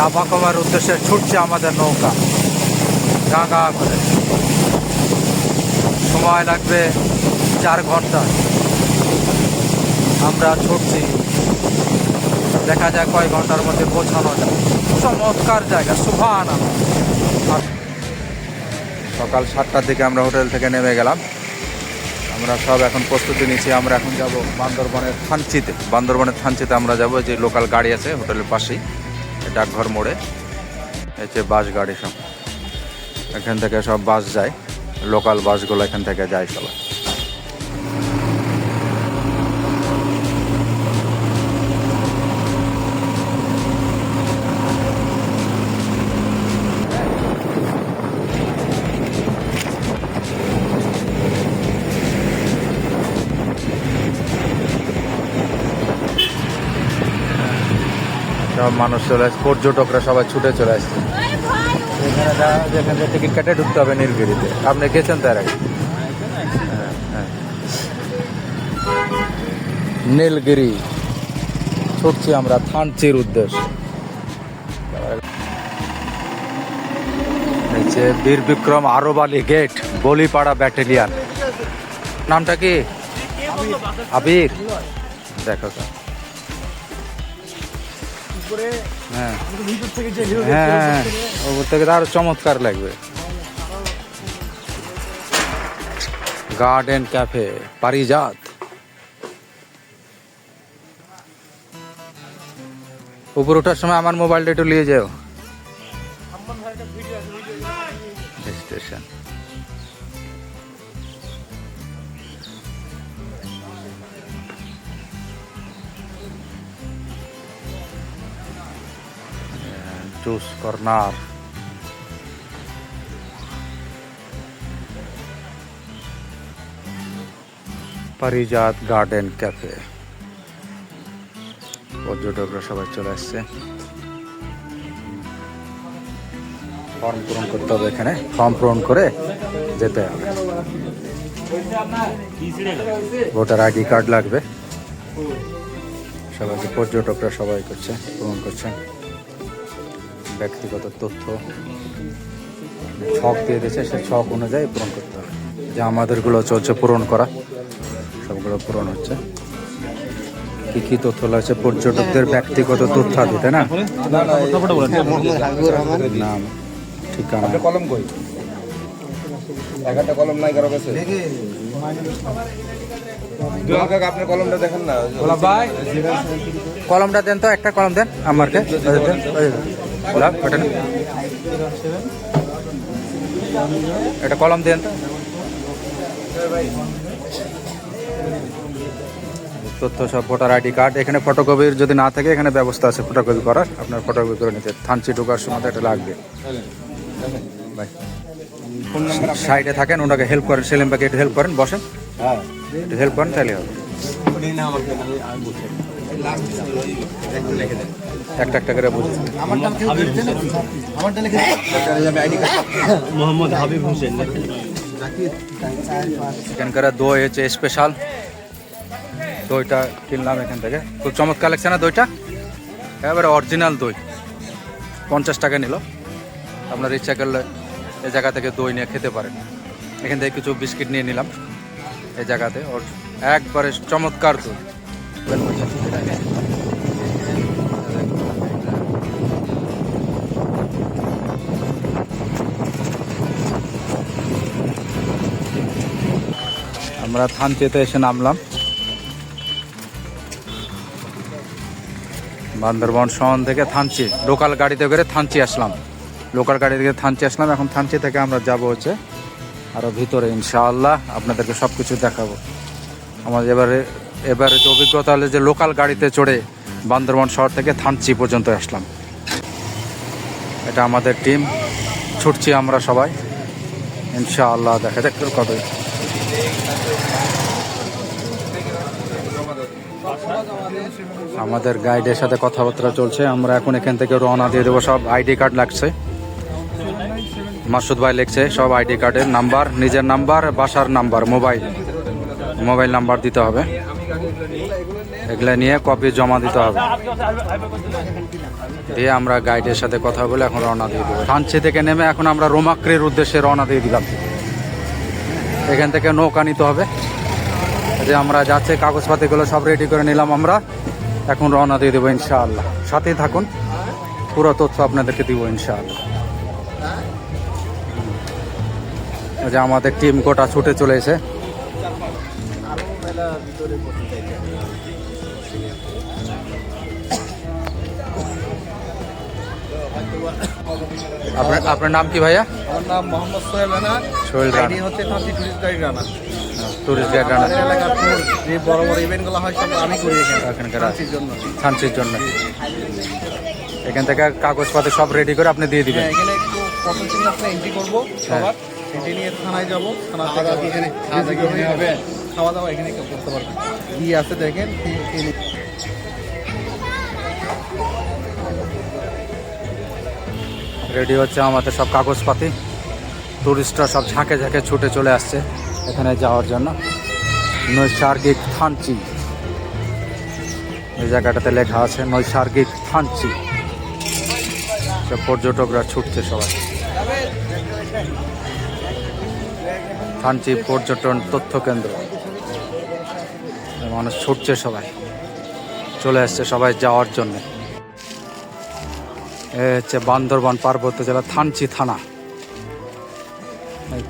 নাপাকমের উদ্দেশ্যে ছুটছে আমাদের নৌকা। গা গা করে। সময় লাগবে চার ঘণ্টা। আমরা ছুটছি। দেখা যায় কয় ঘণ্টার মধ্যে পৌঁছানো যায়। চমৎকার জায়গা সুভান সকাল সাতটার দিকে আমরা হোটেল থেকে নেমে গেলাম। আমরা সব এখন প্রস্তুতি নিচ্ছি। আমরা এখন যাব বান্দরবনের থানচিতে। বান্দরবনের থানচিতে আমরা যাব যে লোকাল গাড়ি আছে হোটেলের পাশেই। ডাকঘর মোড়ে। এই বাস গাড়ি সব। এখান থেকে সব বাস যায়। লোকাল বাসগুলো এখান থেকে যায় সবাই। সব মানুষ চলে আসছে পর্যটকরা সবাই ছুটে চলে আসছে। এখানে যেখান থেকে টিকিট কেটে ঢুকতে হবে নীলগিরিতে। আপনি গেছেন তার আগে? হ্যাঁ, হ্যাঁ। নীলগিরি। ছুটছি আমরা থানচির উদ্দেশ্যে। নিচে বীর বিক্রম আরবালি গেট বলিপাড়া ব্যাটালিয়ান নামটা কি? আবির। দেখো তো হ্যাঁ। হ্যাঁ ওপর থেকে তো আরও চমৎকার লাগবে। গার্ডেন ক্যাফে পারিজাত উপর ওঠার সময় আমার মোবাইলটা একটু নিয়ে যাও। Station juice corner Parijat garden cafe পর্যটকরা সবাই চলে আসছে। ফর্ম পূরণ করতে হবে এখানে। ফর্ম পূরণ করে যেতে হবে। ভোটার আইডি কার্ড লাগবে। সবাইকে পর্যটকরা সবাই করছে, পূরণ করছেন ব্যক্তিগত তথ্য ছক দিয়ে দিয়েছে সে ছক অনুযায়ী পূরণ করতে হবে। যে আমাদেরগুলো চলছে পূরণ করা সবগুলো পূরণ হচ্ছে। কি কি তথ্য লাগছে? পর্যটকদের ব্যক্তিগত তথ্য তাই না? নাম ঠিকানা। কলম কই? একটা কলম নাই কারও কাছে? আপনার কলমটা দেখেন না। ভাই। কলমটা দেন তো একটা কলম দেন আমাকে না। একটা কলম দেন। তো তথ্য সব ভোটার আইডি কার্ড এখানে ফটোকপির যদি না থাকে এখানে ব্যবস্থা আছে ফটোকপি করার। আপনার ফটোকপি করে নিতে থানচি ঢোকার সময় এটা লাগবে। ভাই সাইডে থাকেন ওনাকে হেল্প করেন সেলিম ভাইকে একটু হেল্প করেন বসেন। হ্যাঁ। একটু হেল্প করেন তাহলে হবে। একটা একটা করে বুঝে মোহাম্মদ হাবিব হোসেন। এখানকার দই হচ্ছে স্পেশাল দইটা কিনলাম এখান থেকে। খুব চমৎকার লাগছে না দইটা? এবারে অরিজিনাল দই। পঞ্চাশ টাকা নিল। আপনার ইচ্ছা করলে এই জায়গা থেকে দই নিয়ে খেতে পারেন। এখান থেকে কিছু বিস্কিট নিয়ে নিলাম। এই জায়গাতে একবারে চমৎকার দই আমরা থানচিতে এসে নামলাম। বান্দরবন শহর থেকে থানচি লোকাল গাড়িতে করে থানচি আসলাম। লোকাল গাড়ি থেকে থানচি আসলাম। এখন থানচি থেকে আমরা যাব হচ্ছে আরও ভিতরে, ইনশাআল্লাহ আপনাদেরকে সব কিছু দেখাবো। আমাদের এবারে এবারে যে অভিজ্ঞতা হলে যে লোকাল গাড়িতে চড়ে বান্দরবন শহর থেকে থানচি পর্যন্ত আসলাম। এটা আমাদের টিম ছুটছি আমরা সবাই। ইনশাআল্লাহ দেখা যাক কত আমাদের গাইডের সাথে কথাবার্তা চলছে, আমরা এখন এখান থেকে রওনা দিয়ে দেবো, সব আইডি কার্ড লাগছে। মাসুদ ভাই লিখছে, সব আইডি কার্ডের নাম্বার, নিজের নাম্বার, বাসার নাম্বার, মোবাইল। মোবাইল নাম্বার দিতে হবে। এগুলো নিয়ে কপি জমা দিতে হবে। দিয়ে আমরা গাইডের সাথে কথা বলে এখন রওনা দিয়ে দেবো। থানচি থেকে নেমে এখন আমরা রোমাক্রির উদ্দেশ্যে রওনা দিয়ে দিলাম। এখান থেকে নৌকা নিতে হবে। যে আমরা যাচ্ছে, কাগজপাতিগুলো সব রেডি করে নিলাম আমরা। এখন রওনা দিয়ে দেবো ইনশাআল্লাহ। সাথেই থাকুন। পুরো তথ্য আপনাদেরকে দিব ইনশাআল্লাহ। যে আমাদের টিম কোটা ছুটে চলে এসে আপনার আপনার নাম কি ভাইয়া? আমার নাম মোহাম্মদ সোহেল রানা। সোহেল রানা। হচ্ছে Thanchi tourist guide Rana. Tourist guide Rana. এলাকার যে বড় বড় ইভেন্টগুলো হয় সব আমি করি এখানকার জন্য। জন্য। এখান থেকে কাগজপাতি সব রেডি করে আপনি দিয়ে দিবেন। হ্যাঁ এখানে একটু এন্ট্রি করব সবার। এন্ট্রি নিয়ে থানায় যাব। থানা থেকে এখানে খাওয়া দাওয়া এখানে করতে পারবে কি আছে দেখেন রেডি হচ্ছে আমাদের সব কাগজপাতি। টুরিস্টরা সব ঝাঁকে ঝাঁকে ছুটে চলে আসছে এখানে যাওয়ার জন্য। নৈসার্গিক থানচি। এই জায়গাটাতে লেখা আছে নৈসার্গিক থানচি। সব পর্যটকরা ছুটছে সবাই। থানচি পর্যটন তথ্য কেন্দ্র। মানুষ ছুটছে সবাই। চলে আসছে সবাই যাওয়ার জন্য। এ হচ্ছে বান্দরবান পার্বত্য জেলা থানচি থানা।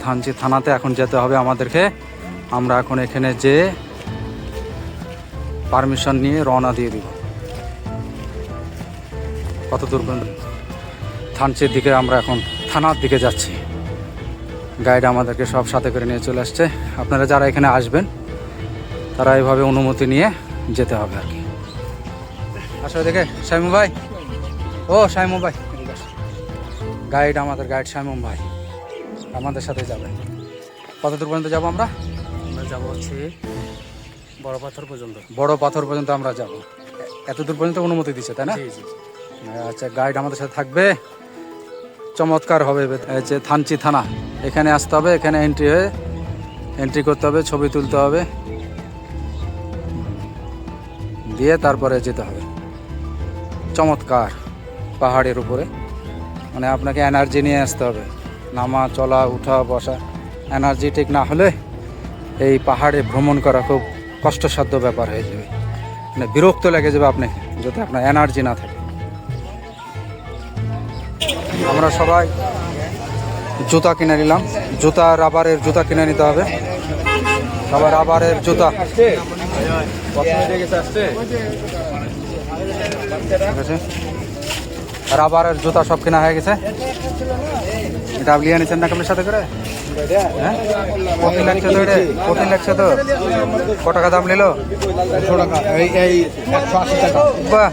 থানচি থানাতে এখন যেতে হবে আমাদেরকে। আমরা এখন এখানে যে পারমিশন নিয়ে রওনা দিয়ে দিব। কত দূর থানচির দিকে আমরা এখন থানার দিকে যাচ্ছি। গাইড আমাদেরকে সব সাথে করে নিয়ে চলে আসছে। আপনারা যারা এখানে আসবেন তারা এইভাবে অনুমতি নিয়ে যেতে হবে আর কি। আসলে দেখে সাইমু ভাই। ও সাইমু ভাই। গাইড আমাদের গাইড সাইমুম ভাই। আমাদের সাথে যাবে। কত দূর পর্যন্ত যাব আমরা? আমরা যাব হচ্ছে বড় পাথর পর্যন্ত। বড় পাথর পর্যন্ত আমরা যাব। এত দূর পর্যন্ত অনুমতি দিচ্ছে তাই না? আচ্ছা গাইড আমাদের সাথে থাকবে। চমৎকার হবে যে থানচি থানা। এখানে আসতে হবে এখানে এন্ট্রি হয়ে এন্ট্রি করতে হবে ছবি তুলতে হবে। দিয়ে তারপরে যেতে হবে। চমৎকার পাহাড়ের উপরে। মানে আপনাকে এনার্জি নিয়ে আসতে হবে। নামা, চলা, উঠা, বসা। এনার্জি ঠিক না হলে এই পাহাড়ে ভ্রমণ করা খুব কষ্টসাধ্য ব্যাপার হয়ে যাবে। মানে বিরক্ত লেগে যাবে আপনাকে, যদি আপনার এনার্জি না থাকে। আমরা সবাই জুতা কিনে নিলাম। জুতা রাবারের জুতা কিনে নিতে হবে। সবাই রাবারের জুতা। আছে? রাবারের জুতা সব কেনা হয়ে গেছে। এটা আপনি নিয়েছেন না আপনার সাথে করে? হ্যাঁ? কঠিন লাগছে তো এটা? কঠিন লাগছে তো? ক টাকা দাম নিল? টাকা। এই এই একশো আশি টাকা। বাহ!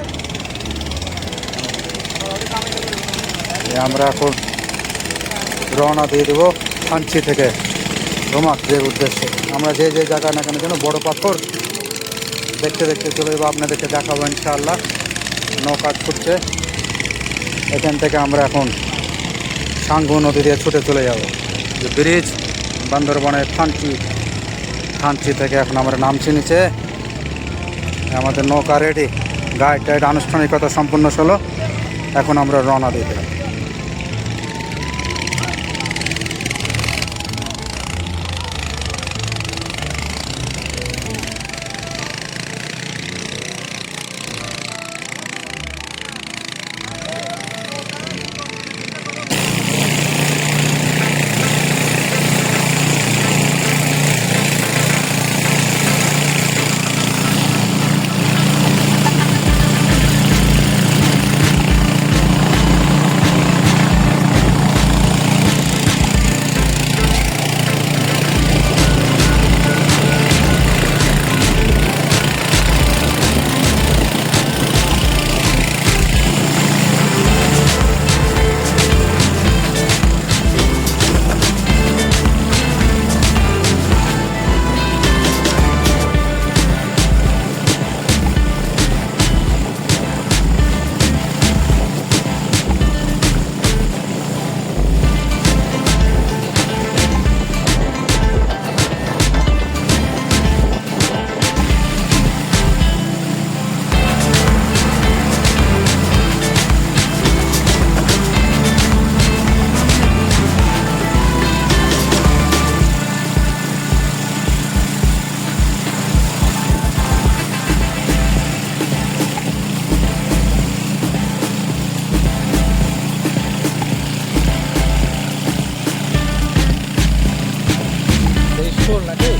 আমরা এখন রওনা দিয়ে দেবো থানচি থেকে। রোমাকের উদ্দেশ্যে। আমরা যে যে জায়গা না কেন যেন বড় পাথর দেখতে দেখতে চলে যাব। আপনাদেরকে দেখাবো ইনশাআল্লাহ। নৌকা ছুটছে। এখান থেকে আমরা এখন সাঙ্গু নদী দিয়ে ছুটে চলে যাব। যে ব্রিজ, বান্দরবনের থানচি থানচি থেকে এখন আমরা নামছি নিচে। আমাদের নৌকা রেডি গাইড টাইড আনুষ্ঠানিকতা সম্পূর্ণ হলো এখন আমরা রওনা স্কুল নাকি?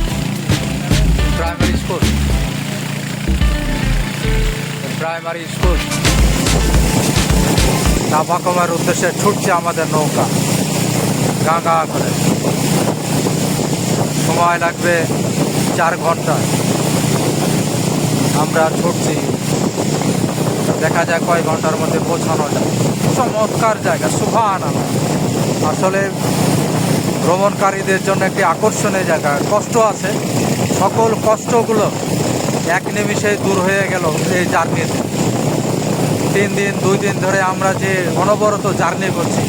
প্রাইমারি স্কুল প্রাইমারি স্কুল চাপা কমার উদ্দেশ্যে ছুটছে আমাদের নৌকা। গা গা করে। সময় লাগবে চার ঘণ্টা আমরা ছুটছি। দেখা যায় কয়েক ঘণ্টার মধ্যে পৌঁছানো যায়। চমৎকার জায়গা সুভান আসলে ভ্রমণকারীদের জন্য একটি আকর্ষণীয় জায়গা। কষ্ট আছে। সকল কষ্টগুলো এক নিমিষে দূর হয়ে গেল এই জার্নিতে। তিন দিন, দুই দিন ধরে আমরা যে অনবরত জার্নি করছি,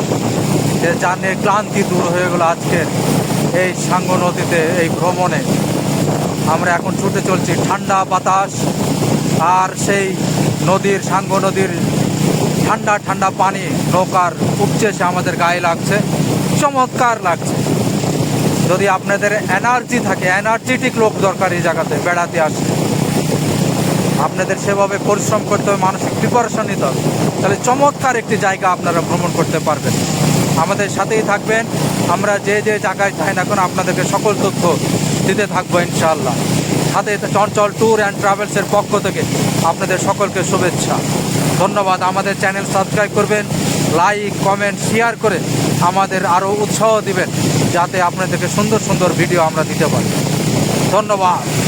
সে জার্নির ক্লান্তি দূর হয়ে গেল আজকের এই সাঙ্গ নদীতে, এই ভ্রমণে। আমরা এখন ছুটে চলছি ঠান্ডা বাতাস আর সেই নদীর, সাঙ্গ নদীর ঠান্ডা ঠান্ডা পানি, নৌকার উপচে সে আমাদের গায়ে লাগছে। চমৎকার লাগছে। যদি আপনাদের এনার্জি থাকে, এনার্জেটিক লোক দরকার এই জায়গাতে, বেড়াতে আসছে আপনাদের সেভাবে পরিশ্রম করতে হবে, মানসিক প্রিপারেশন নিতে হবে। তাহলে চমৎকার একটি জায়গা আপনারা ভ্রমণ করতে পারবেন। আমাদের সাথেই থাকবেন। আমরা যে যে জায়গায় যাই না এখন আপনাদেরকে সকল তথ্য দিতে থাকব ইনশাআল্লাহ। সাথে চঞ্চল ট্যুর অ্যান্ড ট্রাভেলসের পক্ষ থেকে আপনাদের সকলকে শুভেচ্ছা। ধন্যবাদ। আমাদের চ্যানেল সাবস্ক্রাইব করবেন লাইক কমেন্ট শেয়ার করে আমাদের আরও উৎসাহ দিবেন যাতে আপনাদেরকে সুন্দর সুন্দর ভিডিও আমরা দিতে পারি। ধন্যবাদ।